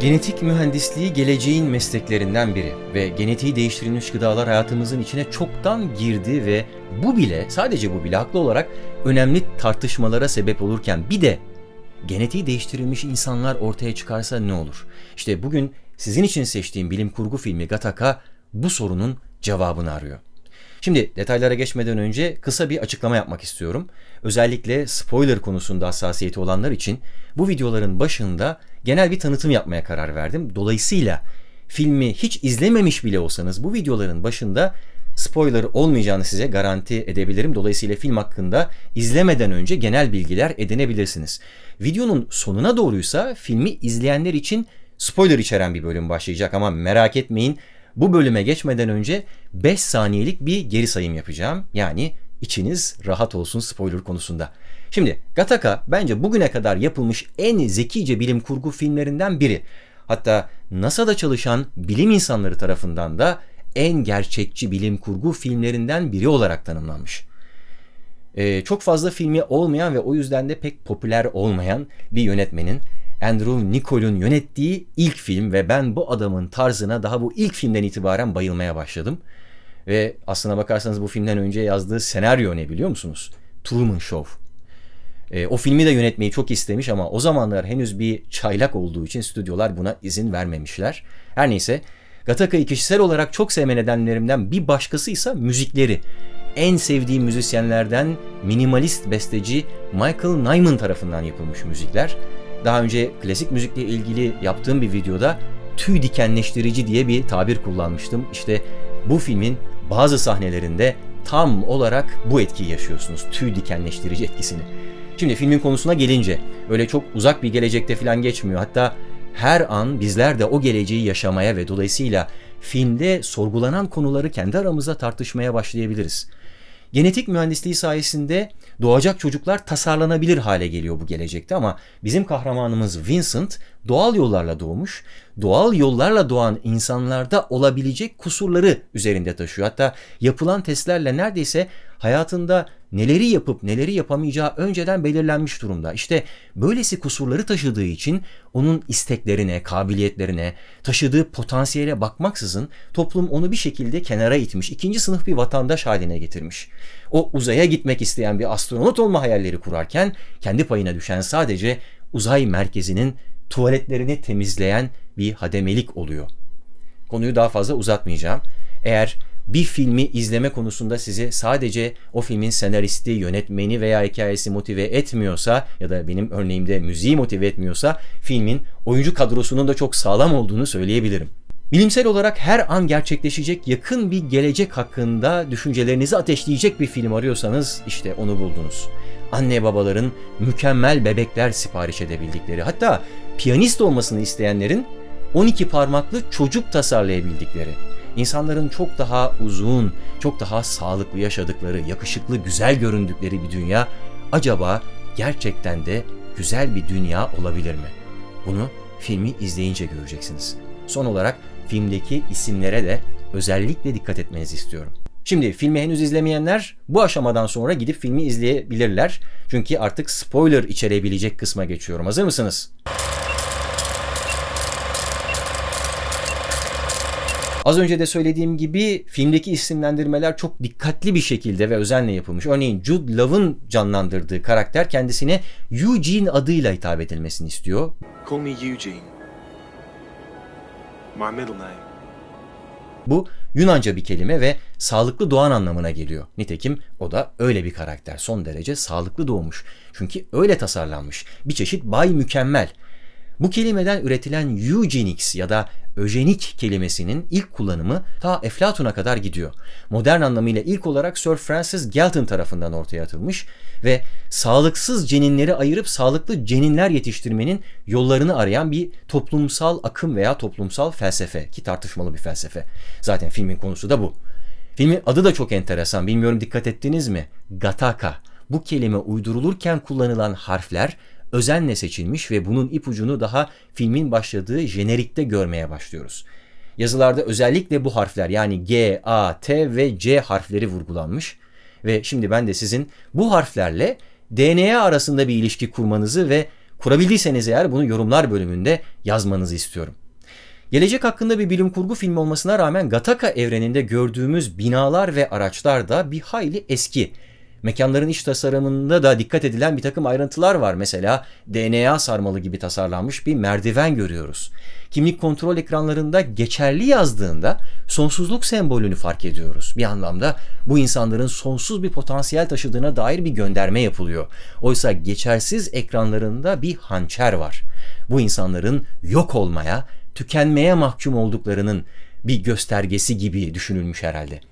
Genetik mühendisliği geleceğin mesleklerinden biri ve genetiği değiştirilmiş gıdalar hayatımızın içine çoktan girdi ve bu bile sadece bu bile haklı olarak önemli tartışmalara sebep olurken bir de genetiği değiştirilmiş insanlar ortaya çıkarsa ne olur? İşte bugün sizin için seçtiğim bilim kurgu filmi Gattaca bu sorunun cevabını arıyor. Şimdi detaylara geçmeden önce kısa bir açıklama yapmak istiyorum. Özellikle spoiler konusunda hassasiyeti olanlar için bu videoların başında genel bir tanıtım yapmaya karar verdim. Dolayısıyla filmi hiç izlememiş bile olsanız bu videoların başında spoiler olmayacağını size garanti edebilirim. Dolayısıyla film hakkında izlemeden önce genel bilgiler edinebilirsiniz. Videonun sonuna doğruysa filmi izleyenler için spoiler içeren bir bölüm başlayacak ama merak etmeyin bu bölüme geçmeden önce 5 saniyelik bir geri sayım yapacağım. Yani içiniz rahat olsun spoiler konusunda. Şimdi Gattaca bence bugüne kadar yapılmış en zekice bilim kurgu filmlerinden biri. Hatta NASA'da çalışan bilim insanları tarafından da en gerçekçi bilim kurgu filmlerinden biri olarak tanımlanmış. Ee, çok fazla filmi olmayan ve o yüzden de pek popüler olmayan bir yönetmenin Andrew Nicol'un yönettiği ilk film ve ben bu adamın tarzına daha bu ilk filmden itibaren bayılmaya başladım. Ve aslına bakarsanız bu filmden önce yazdığı senaryo ne biliyor musunuz? Truman Show. E, o filmi de yönetmeyi çok istemiş ama o zamanlar henüz bir çaylak olduğu için stüdyolar buna izin vermemişler. Her neyse Gattaca'yı kişisel olarak çok sevme nedenlerimden bir başkası ise müzikleri. En sevdiğim müzisyenlerden minimalist besteci Michael Nyman tarafından yapılmış müzikler. Daha önce klasik müzikle ilgili yaptığım bir videoda tüy dikenleştirici diye bir tabir kullanmıştım. İşte bu filmin bazı sahnelerinde tam olarak bu etkiyi yaşıyorsunuz. Tüy dikenleştirici etkisini. Şimdi filmin konusuna gelince öyle çok uzak bir gelecekte falan geçmiyor. Hatta her an bizler de o geleceği yaşamaya ve dolayısıyla filmde sorgulanan konuları kendi aramızda tartışmaya başlayabiliriz. Genetik mühendisliği sayesinde doğacak çocuklar tasarlanabilir hale geliyor bu gelecekte ama bizim kahramanımız Vincent doğal yollarla doğmuş. Doğal yollarla doğan insanlarda olabilecek kusurları üzerinde taşıyor. Hatta yapılan testlerle neredeyse hayatında neleri yapıp neleri yapamayacağı önceden belirlenmiş durumda. İşte böylesi kusurları taşıdığı için onun isteklerine, kabiliyetlerine, taşıdığı potansiyele bakmaksızın toplum onu bir şekilde kenara itmiş, ikinci sınıf bir vatandaş haline getirmiş. O uzaya gitmek isteyen bir astronot olma hayalleri kurarken kendi payına düşen sadece uzay merkezinin tuvaletlerini temizleyen bir hademelik oluyor. Konuyu daha fazla uzatmayacağım. Eğer bir filmi izleme konusunda sizi sadece o filmin senaristi, yönetmeni veya hikayesi motive etmiyorsa ya da benim örneğimde müziği motive etmiyorsa filmin oyuncu kadrosunun da çok sağlam olduğunu söyleyebilirim. Bilimsel olarak her an gerçekleşecek yakın bir gelecek hakkında düşüncelerinizi ateşleyecek bir film arıyorsanız işte onu buldunuz. Anne babaların mükemmel bebekler sipariş edebildikleri hatta piyanist olmasını isteyenlerin 12 parmaklı çocuk tasarlayabildikleri, insanların çok daha uzun, çok daha sağlıklı yaşadıkları, yakışıklı, güzel göründükleri bir dünya acaba gerçekten de güzel bir dünya olabilir mi? Bunu filmi izleyince göreceksiniz. Son olarak filmdeki isimlere de özellikle dikkat etmenizi istiyorum. Şimdi filmi henüz izlemeyenler bu aşamadan sonra gidip filmi izleyebilirler. Çünkü artık spoiler içerebilecek kısma geçiyorum. Hazır mısınız? Az önce de söylediğim gibi filmdeki isimlendirmeler çok dikkatli bir şekilde ve özenle yapılmış. Örneğin Jude Law'ın canlandırdığı karakter kendisine Eugene adıyla hitap edilmesini istiyor. Call me Eugene. My middle name. Bu Yunanca bir kelime ve sağlıklı doğan anlamına geliyor. Nitekim o da öyle bir karakter. Son derece sağlıklı doğmuş. Çünkü öyle tasarlanmış. Bir çeşit bay mükemmel. Bu kelimeden üretilen eugenics ya da öjenik kelimesinin ilk kullanımı ta Eflatun'a kadar gidiyor. Modern anlamıyla ilk olarak Sir Francis Galton tarafından ortaya atılmış ve sağlıksız ceninleri ayırıp sağlıklı ceninler yetiştirmenin yollarını arayan bir toplumsal akım veya toplumsal felsefe ki tartışmalı bir felsefe. Zaten filmin konusu da bu. Filmin adı da çok enteresan. Bilmiyorum dikkat ettiniz mi? Gattaca. Bu kelime uydurulurken kullanılan harfler özenle seçilmiş ve bunun ipucunu daha filmin başladığı jenerikte görmeye başlıyoruz. Yazılarda özellikle bu harfler yani G, A, T ve C harfleri vurgulanmış ve şimdi ben de sizin bu harflerle DNA arasında bir ilişki kurmanızı ve Kurabildiyseniz eğer bunu yorumlar bölümünde yazmanızı istiyorum. Gelecek hakkında bir bilim kurgu filmi olmasına rağmen Gattaca evreninde gördüğümüz binalar ve araçlar da bir hayli eski. Mekanların iç tasarımında da dikkat edilen bir takım ayrıntılar var. Mesela DNA sarmalı gibi tasarlanmış bir merdiven görüyoruz. Kimlik kontrol ekranlarında geçerli yazdığında sonsuzluk sembolünü fark ediyoruz. Bir anlamda bu insanların sonsuz bir potansiyel taşıdığına dair bir gönderme yapılıyor. Oysa geçersiz ekranlarında bir hançer var. Bu insanların yok olmaya, tükenmeye mahkum olduklarının bir göstergesi gibi düşünülmüş herhalde.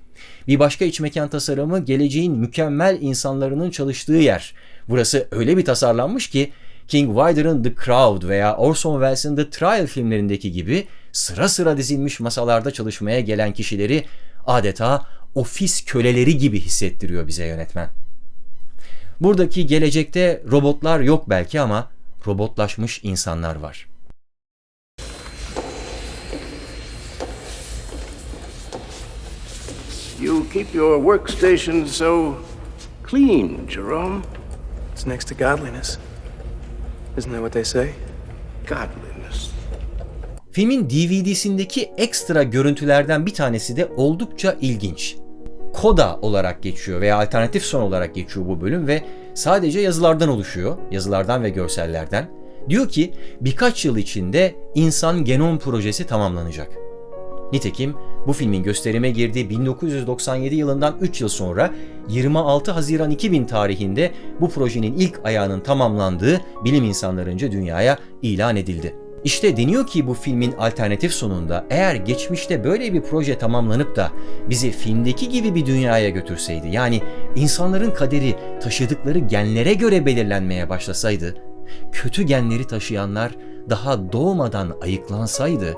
Bir başka iç mekan tasarımı geleceğin mükemmel insanların çalıştığı yer. Burası öyle bir tasarlanmış ki King Vidor'ın The Crowd veya Orson Welles'in The Trial filmlerindeki gibi sıra sıra dizilmiş masalarda çalışmaya gelen kişileri adeta ofis köleleri gibi hissettiriyor bize yönetmen. Buradaki gelecekte robotlar yok belki ama robotlaşmış insanlar var. You keep your workstation so clean, Jerome. It's next to godliness. Isn't that what they say? Godliness. Filmin DVD'sindeki ekstra görüntülerden bir tanesi de oldukça ilginç. Koda olarak geçiyor veya alternatif son olarak geçiyor bu bölüm ve sadece yazılardan oluşuyor. Yazılardan ve görsellerden. Diyor ki birkaç yıl içinde insan genom projesi tamamlanacak. Nitekim bu filmin gösterime girdiği 1997 yılından 3 yıl sonra 26 Haziran 2000 tarihinde bu projenin ilk ayağının tamamlandığı bilim insanlarınca dünyaya ilan edildi. İşte deniyor ki bu filmin alternatif sonunda eğer geçmişte böyle bir proje tamamlanıp da bizi filmdeki gibi bir dünyaya götürseydi yani insanların kaderi taşıdıkları genlere göre belirlenmeye başlasaydı, kötü genleri taşıyanlar daha doğmadan ayıklansaydı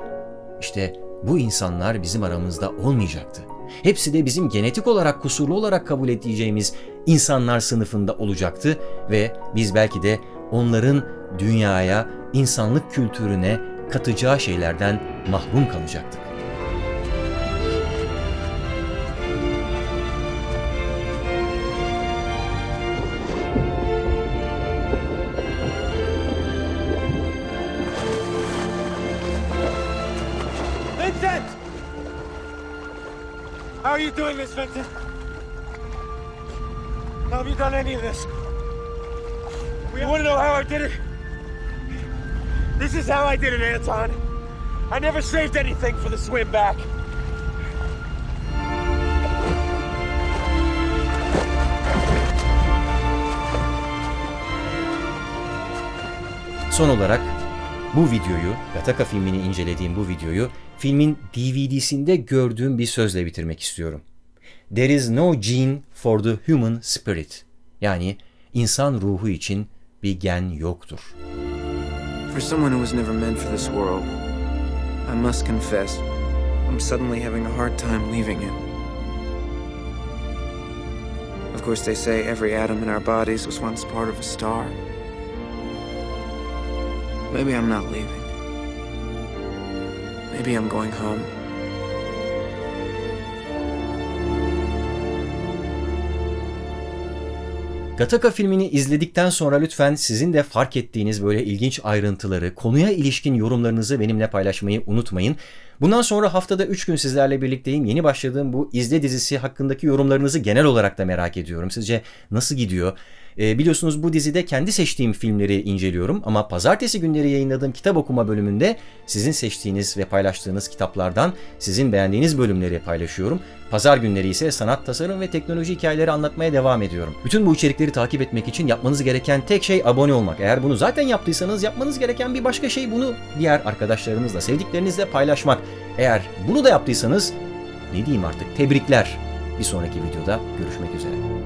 işte bu insanlar bizim aramızda olmayacaktı. Hepsi de bizim genetik olarak kusurlu olarak kabul edeceğimiz insanlar sınıfında olacaktı ve biz belki de onların dünyaya, insanlık kültürüne katacağı şeylerden mahrum kalacaktık. Are you doing this, Vincent? How have you done any of this? You want to know how I did it? This is how I did it, Anton. I never saved anything for the swim back. Son olarak bu videoyu, Gattaca filmini incelediğim bu videoyu filmin DVD'sinde gördüğüm bir sözle bitirmek istiyorum. There is no gene for the human spirit. Yani insan ruhu için bir gen yoktur. For someone who was never meant for this world, I must confess, I'm suddenly having a hard time leaving it. Of course, they say every atom in our bodies was once part of a star. Maybe I'm not leaving. Maybe I'm going home. Gattaca filmini izledikten sonra lütfen sizin de fark ettiğiniz böyle ilginç ayrıntıları, konuya ilişkin yorumlarınızı benimle paylaşmayı unutmayın. Bundan sonra haftada 3 gün sizlerle birlikteyim. Yeni başladığım bu izle dizisi hakkındaki yorumlarınızı genel olarak da merak ediyorum. Sizce nasıl gidiyor? Ee, biliyorsunuz bu dizide kendi seçtiğim filmleri inceliyorum ama pazartesi günleri yayınladığım kitap okuma bölümünde sizin seçtiğiniz ve paylaştığınız kitaplardan sizin beğendiğiniz bölümleri paylaşıyorum. Pazar günleri ise sanat, tasarım ve teknoloji hikayeleri anlatmaya devam ediyorum. Bütün bu içerikleri takip etmek için yapmanız gereken tek şey abone olmak. Eğer bunu zaten yaptıysanız yapmanız gereken bir başka şey bunu diğer arkadaşlarınızla, sevdiklerinizle paylaşmak. Eğer bunu da yaptıysanız ne diyeyim artık tebrikler. Bir sonraki videoda görüşmek üzere.